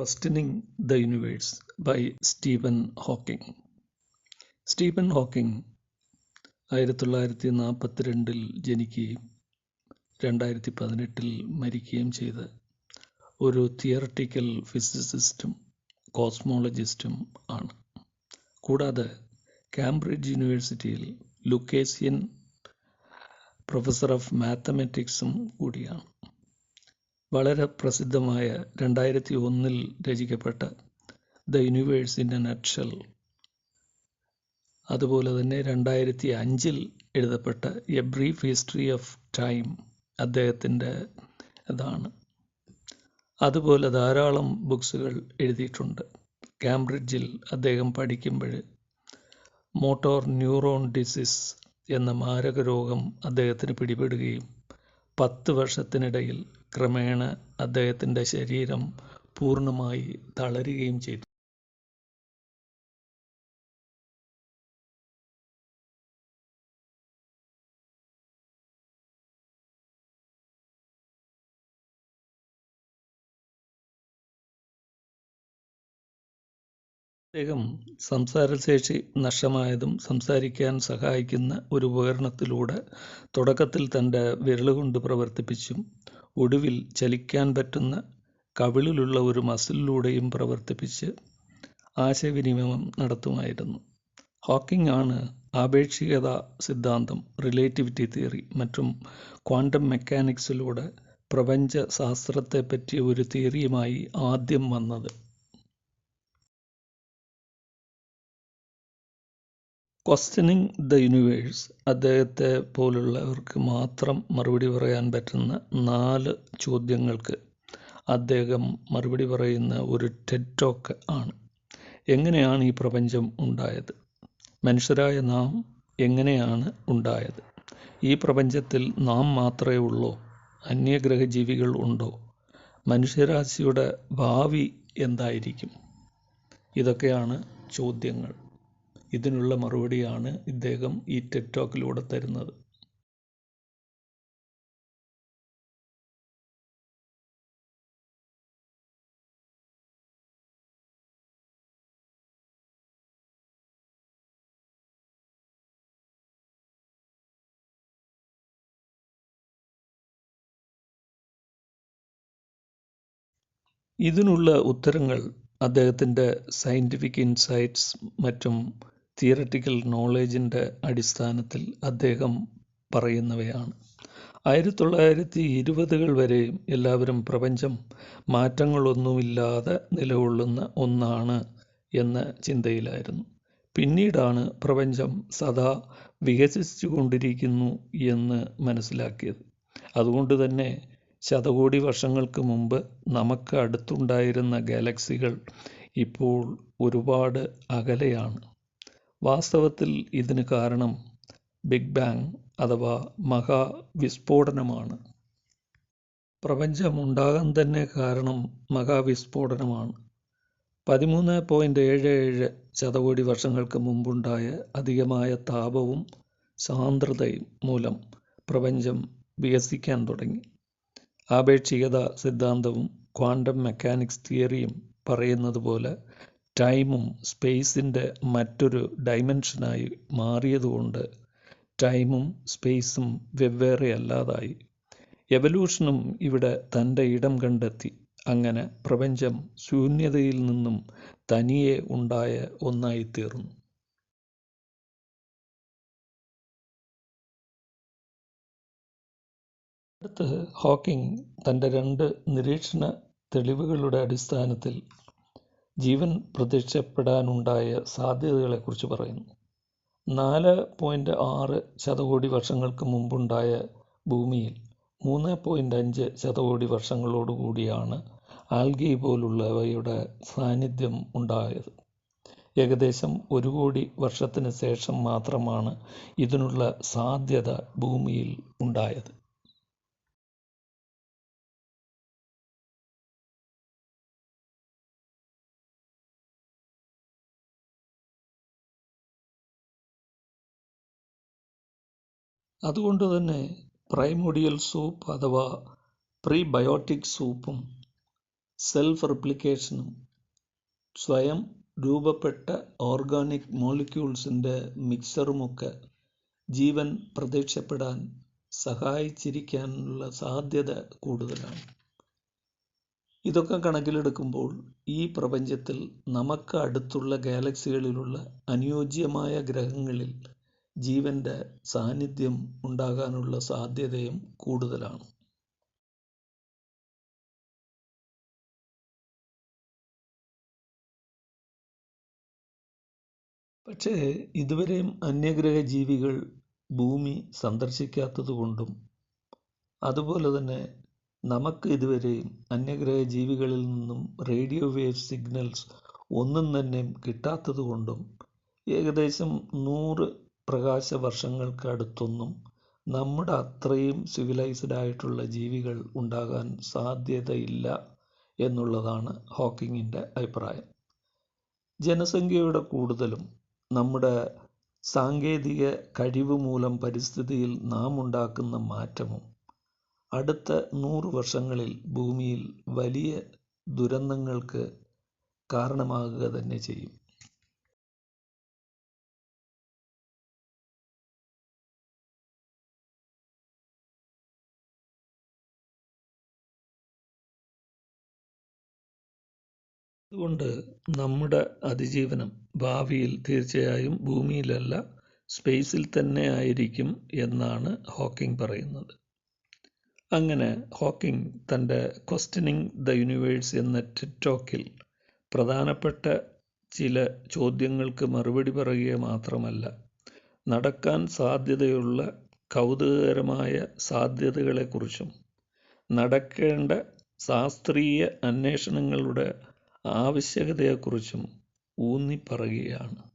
Questioning the universe by Stephen Hawking Stephen Hawking ആയിരത്തി തൊള്ളായിരത്തി നാൽപ്പത്തി രണ്ടിൽ ജനിക്കുകയും രണ്ടായിരത്തി പതിനെട്ടിൽ മരിക്കുകയും ചെയ്ത ഒരു തിയറട്ടിക്കൽ ഫിസിസിസ്റ്റും കോസ്മോളജിസ്റ്റും ആണ്. കൂടാതെ കാംബ്രിഡ്ജ് യൂണിവേഴ്സിറ്റിയിൽ ലുക്കേസിയൻ പ്രൊഫസർ ഓഫ് മാത്തമാറ്റിക്സും കൂടിയാണ്. വളരെ പ്രസിദ്ധമായ രണ്ടായിരത്തി ഒന്നിൽ രചിക്കപ്പെട്ട the universe in a nutshell. അതുപോലെ തന്നെ രണ്ടായിരത്തി അഞ്ചിൽ എഴുതപ്പെട്ട a brief history of time അദ്ദേഹത്തിന്റെ ഇതാണ് അതുപോലെ ധാരാളം ബുക്സുകൾ എഴുതിയിട്ടുണ്ട്. കാംബ്രിഡ്ജിൽ അദ്ദേഹം പഠിക്കുമ്പോൾ മോട്ടോർ ന്യൂറോൺ ഡിസീസ് എന്ന മാരക രോഗം അദ്ദേഹത്തിന് പിടിപെടുകയും പത്ത് വർഷത്തിനിടയിൽ ക്രമേണ അദ്ദേഹത്തിന്റെ ശരീരം പൂർണമായി തളരുകയും ചെയ്തു. അദ്ദേഹം സംസാരശേഷി നഷ്ടമായതും സംസാരിക്കാൻ സഹായിക്കുന്ന ഒരു ഉപകരണത്തിലൂടെ തുടക്കത്തിൽ തന്റെ വിരലുകൊണ്ട് പ്രവർത്തിപ്പിച്ചും ഒടുവിൽ ചലിക്കാൻ പറ്റുന്ന കവിളിലുള്ള ഒരു മസിലിലൂടെയും പ്രവർത്തിപ്പിച്ച് ആശയവിനിമയം നടത്തുമായിരുന്നു. ഹോക്കിംഗ് ആണ് ആപേക്ഷികത സിദ്ധാന്തം റിലേറ്റിവിറ്റി തിയറി മറ്റും ക്വാണ്ടം മെക്കാനിക്സിലൂടെ പ്രപഞ്ച ശാസ്ത്രത്തെപ്പറ്റി ഒരു തിയറിയുമായി ആദ്യം വന്നത്. ക്വസ്റ്റ്യനിങ് ദ യൂണിവേഴ്സ് അദ്ദേഹത്തെ പോലുള്ളവർക്ക് മാത്രം മറുപടി പറയാൻ പറ്റുന്ന നാല് ചോദ്യങ്ങൾക്ക് അദ്ദേഹം മറുപടി പറയുന്ന ഒരു ടെറ്റോക്ക് ആണ്. എങ്ങനെയാണ് ഈ പ്രപഞ്ചം ഉണ്ടായത്? മനുഷ്യരായ നാം എങ്ങനെയാണ് ഉണ്ടായത്? ഈ പ്രപഞ്ചത്തിൽ നാം മാത്രമേ ഉള്ളൂ? അന്യഗ്രഹ ജീവികൾ ഉണ്ടോ? മനുഷ്യരാശിയുടെ ഭാവി എന്തായിരിക്കും? ഇതൊക്കെയാണ് ചോദ്യങ്ങൾ. ഇതിനുള്ള മറുപടിയാണ് ഇദ്ദേഹം ഈ ടെഡ് ടോക്കിലൂടെ തരുന്നത്. ഇതിനുള്ള ഉത്തരങ്ങൾ അദ്ദേഹത്തിന്റെ സയന്റിഫിക് ഇൻസൈറ്റ്സ് മറ്റും തിയററ്റിക്കൽ നോളേജിന്റെ അടിസ്ഥാനത്തിൽ അദ്ദേഹം പറയുന്നവയാണ്. ആയിരത്തി തൊള്ളായിരത്തി ഇരുപതുകൾ വരെയും എല്ലാവരും പ്രപഞ്ചം മാറ്റങ്ങളൊന്നുമില്ലാതെ നിലകൊള്ളുന്ന ഒന്നാണ് എന്ന ചിന്തയിലായിരുന്നു. പിന്നീടാണ് പ്രപഞ്ചം സദാ വികസിച്ചു കൊണ്ടിരിക്കുന്നു എന്ന് മനസ്സിലാക്കിയത്. അതുകൊണ്ട് തന്നെ ശതകോടി വർഷങ്ങൾക്ക് മുമ്പ് നമുക്ക് അടുത്തുണ്ടായിരുന്ന ഗാലക്സികൾ ഇപ്പോൾ ഒരുപാട് അകലെയാണ്. വാസ്തവത്തിൽ ഇതിന് കാരണം ബിഗ് ബാങ് അഥവാ മഹാവിസ്ഫോടനമാണ് പ്രപഞ്ചം ഉണ്ടാകാൻ തന്നെ കാരണം മഹാവിസ്ഫോടനമാണ് പതിമൂന്ന് പോയിന്റ് ഏഴ് ഏഴ് ശതകോടി വർഷങ്ങൾക്ക് മുമ്പുണ്ടായ അധികമായ താപവും സാന്ദ്രതയും മൂലം പ്രപഞ്ചം വികസിക്കാൻ തുടങ്ങി. ആപേക്ഷികത സിദ്ധാന്തവും ക്വാണ്ടം മെക്കാനിക്സ് തിയറിയും പറയുന്നത് പോലെ ടൈമും സ്പേസിന്റെ മറ്റൊരു ഡൈമെൻഷനായി മാറിയതുകൊണ്ട് ടൈമും സ്പേസും വെവ്വേറെ അല്ലാതായി. എവല്യൂഷനും ഇവിടെ തന്റെ ഇടം കണ്ടെത്തി. അങ്ങനെ പ്രപഞ്ചം ശൂന്യതയിൽ നിന്നും തനിയെ ഉണ്ടായ ഒന്നായിത്തീർന്നു. അടുത്ത് ഹോക്കിംഗ് തന്റെ രണ്ട് നിരീക്ഷണ തെളിവുകളുടെ അടിസ്ഥാനത്തിൽ ജീവൻ പ്രത്യക്ഷപ്പെടാനുണ്ടായ സാധ്യതകളെക്കുറിച്ച് പറയുന്നു. നാല് പോയിന്റ് ആറ് ശതകോടി വർഷങ്ങൾക്ക് മുമ്പുണ്ടായ ഭൂമിയിൽ മൂന്ന് പോയിന്റ് അഞ്ച് ശതകോടി വർഷങ്ങളോടുകൂടിയാണ് ആൽഗി പോലുള്ളവയുടെ സാന്നിധ്യം ഉണ്ടായത്. ഏകദേശം ഒരു കോടി വർഷത്തിന് ശേഷം മാത്രമാണ് ഇതിനുള്ള സാധ്യത ഭൂമിയിൽ ഉണ്ടായത്. അതുകൊണ്ട് തന്നെ പ്രൈമോഡിയൽ സൂപ്പ് അഥവാ പ്രീബയോട്ടിക് സൂപ്പും സെൽഫ് റിപ്ലിക്കേഷനും സ്വയം രൂപപ്പെട്ട ഓർഗാനിക് മോളിക്യൂൾസിന്റെ മിക്സറുമൊക്കെ ജീവൻ പ്രത്യക്ഷപ്പെടാൻ സഹായിച്ചിരിക്കാനുള്ള സാധ്യത കൂടുതലാണ്. ഇതൊക്കെ കണക്കിലെടുക്കുമ്പോൾ ഈ പ്രപഞ്ചത്തിൽ നമുക്ക് അടുത്തുള്ള ഗാലക്സികളിലുള്ള അനുയോജ്യമായ ഗ്രഹങ്ങളിൽ ജീവന്റെ സാന്നിധ്യം ഉണ്ടാകാനുള്ള സാധ്യതയും കൂടുതലാണ്. പക്ഷേ ഇതുവരെയും അന്യഗ്രഹ ജീവികൾ ഭൂമി സന്ദർശിക്കാത്തതുകൊണ്ടും അതുപോലെ തന്നെ നമുക്ക് ഇതുവരെയും അന്യഗ്രഹ ജീവികളിൽ നിന്നും റേഡിയോ വേവ് സിഗ്നൽസ് ഒന്നും തന്നെ കിട്ടാത്തതുകൊണ്ടും ഏകദേശം നൂറ് പ്രകാശ വർഷങ്ങൾക്കടുത്തൊന്നും നമ്മുടെ അത്രയും സിവിലൈസ്ഡ് ആയിട്ടുള്ള ജീവികൾ ഉണ്ടാകാൻ സാധ്യതയില്ല എന്നുള്ളതാണ് ഹോക്കിങ്ങിന്റെ അഭിപ്രായം. ജനസംഖ്യയുടെ കൂടുതലും നമ്മുടെ സാങ്കേതിക കഴിവ് മൂലം പരിസ്ഥിതിയിൽ നാം ഉണ്ടാക്കുന്ന മാറ്റവും അടുത്ത നൂറ് വർഷങ്ങളിൽ ഭൂമിയിൽ വലിയ ദുരന്തങ്ങൾക്ക് കാരണമാകുക തന്നെ ചെയ്യും. അതുകൊണ്ട് നമ്മുടെ അതിജീവനം ഭാവിയിൽ തീർച്ചയായും ഭൂമിയിലല്ല സ്പേസിൽ തന്നെ ആയിരിക്കും എന്നാണ് ഹോക്കിംഗ് പറയുന്നത്. അങ്ങനെ ഹോക്കിംഗ് തന്റെ ക്വസ്റ്റനിങ് ദ യൂണിവേഴ്സ് എന്ന ടിക്ടോക്കിൽ പ്രധാനപ്പെട്ട ചില ചോദ്യങ്ങൾക്ക് മറുപടി പറയുക മാത്രമല്ല നടക്കാൻ സാധ്യതയുള്ള കൗതുകകരമായ സാധ്യതകളെക്കുറിച്ചും നടക്കേണ്ട ശാസ്ത്രീയ അന്വേഷണങ്ങളുടെ ആവശ്യകതയെക്കുറിച്ചും ഊന്നി പറയുകയാണ്